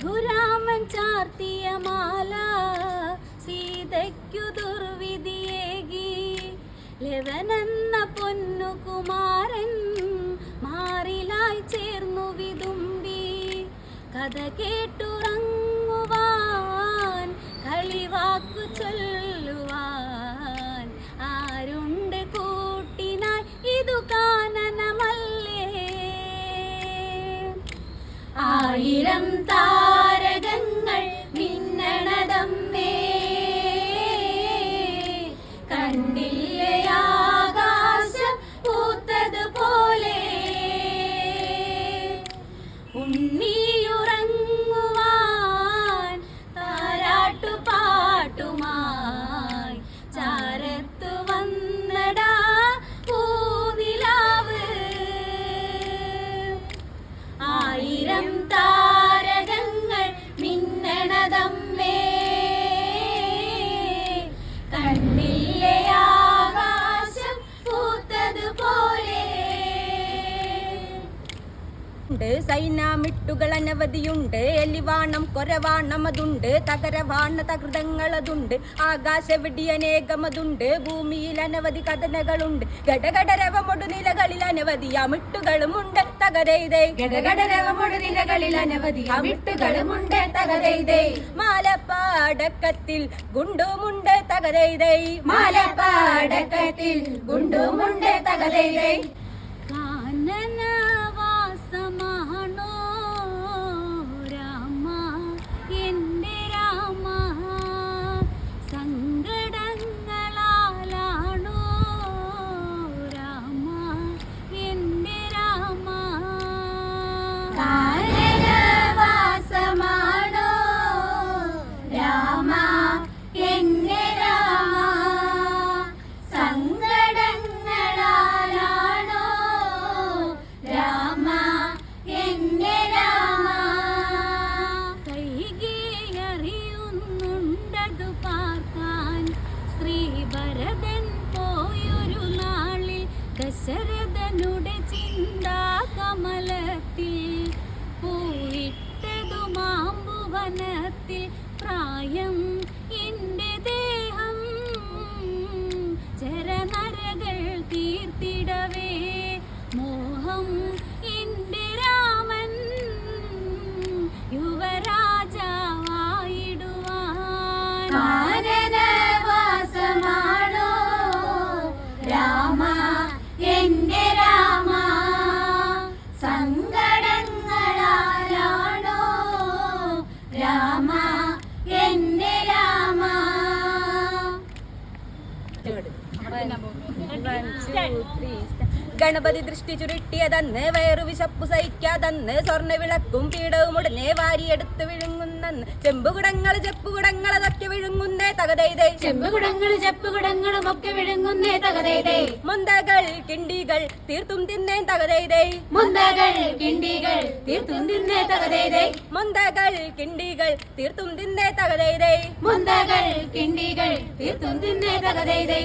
രഘുരാമൻ ചാർത്തിയ മാല സീതയ്ക്കു ദുർവിധിയേകി ലവനെന്ന പൊന്നുകുമാരൻ മാറിലായി ചേർന്നു വിതുമ്പി. കഥ കേട്ടുറങ്ങുവാൻ കളിവാക്കു ചൊല്ലുവാൻ. ആരുണ്ട് കൂട്ടിനായി ഇതു കാനനമല്ലേ? ആയിരം താ ഉണ്ണിയുറങ്ങുവാൻ താരാട്ടു ചാരത്തു വന്നടാ പൂനിലാവ്. ആയിരം താരകങ്ങൾ മിന്നണതമ്മേ കണ്ണില്ലേ ഉണ്ട്. സൈനാമിട്ടുകൾ അനവധിയുണ്ട് എലിവാണം കൊരവാണം അതുണ്ട്. തകരവാണ തകൃതങ്ങൾ തകൃതങ്ങളതുണ്ട്. ആകാശവിടി അനേകമതുണ്ട് ഭൂമിയിൽ അനവധി കഥനകളുണ്ട്. ഘടഘടരവമൊടു നിലകളിൽ അനവധി അമിട്ടുകളുമുണ്ട്. തകരയിതേ. ഘടകടരവമൊടു നിലകളിൽ അനവധി അമിട്ടുകളുമുണ്ട്. തകരയിതേ. മാലപ്പാടക്കത്തിൽ ഗുണ്ടുമുണ്ട്. തകരയിതേ. മാലപ്പാടക്കത്തിൽ ഗുണ്ടുമുണ്ട്. തകരൈതേ മാമ്പുവനത്തിൽ പ്രായം ഗണപതി ദൃഷ്ടി ചുരുട്ടിയതന്ന് വയറു വിശപ്പു സഹിക്കാതന്ന് സ്വർണ വിളക്കും പീഠവും ഉടനെ വാരിയെടുത്ത് വിഴുങ്ങുന്നെന്ന് ചെമ്പുകുടങ്ങൾ ചെപ്പുകുടങ്ങൾ അതൊക്കെ വിഴുങ്ങുന്നേ തകതൈതേ ചെമ്പുകുടങ്ങൾ ചെപ്പുകുടങ്ങളും ഒക്കെ വിഴുങ്ങുന്നേ തകതേതേ മുന്തകൾ കിണ്ടികൾ തീർത്തും തിന്നേ തകതൈതേ മുന്തകൾ കിണ്ടികൾ തീർത്തും തിന്നേ തകതേതേ മുന്തകൾ കിണ്ടികൾ തീർത്തും തിന്നേ തകതൈതേ മുന്തകൾ കിണ്ടികൾ തീർത്തും തിന്നേ തകതേതേ